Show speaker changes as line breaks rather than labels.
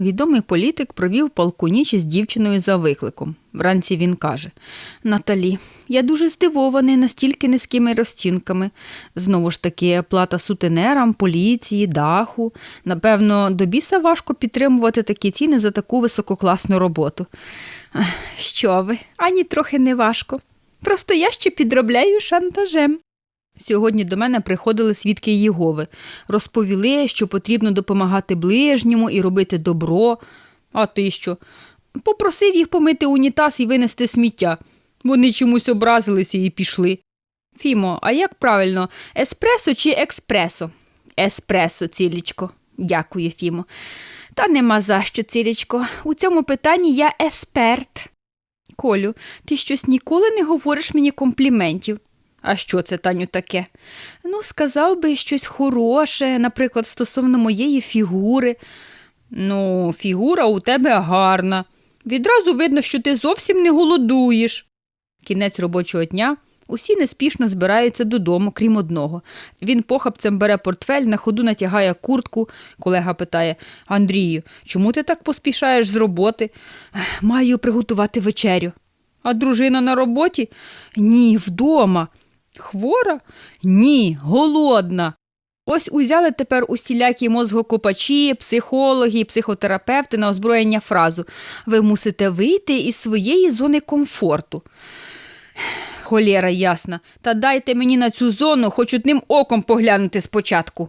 Відомий політик провів полку ніч із дівчиною за викликом. Вранці він каже: Наталі, я дуже здивований настільки низькими розцінками. Знову ж таки, плата сутенерам, поліції, даху. Напевно, до біса важко підтримувати такі ціни за таку висококласну роботу. Що ви, ані трохи не важко. Просто я ще підробляю шантажем. Сьогодні до мене приходили свідки Єгови, розповіли, що потрібно допомагати ближньому і робити добро. А ти що? Попросив їх помити унітаз і винести сміття. Вони чомусь образилися і пішли. Фімо, а як правильно, еспресо чи експресо? Еспресо, цілічко. Дякую, Фімо. Та нема за що, цілічко. У цьому питанні я есперт. Колю, ти щось ніколи не говориш мені компліментів. А що це, Таню, таке? Ну, сказав би щось хороше, наприклад, стосовно моєї фігури. Ну, фігура у тебе гарна. Відразу видно, що ти зовсім не голодуєш. Кінець робочого дня. Усі неспішно збираються додому, крім одного. Він похапцем бере портфель, на ходу натягає куртку. Колега питає Андрію, чому ти так поспішаєш з роботи? Маю приготувати вечерю. А дружина на роботі? Ні, вдома. Хвора? Ні, голодна. Ось узяли тепер усілякі мозгокопачі, психологи, і психотерапевти на озброєння фразу Ви мусите вийти із своєї зони комфорту. Холєра ясна, та дайте мені на цю зону хоч одним оком поглянути спочатку.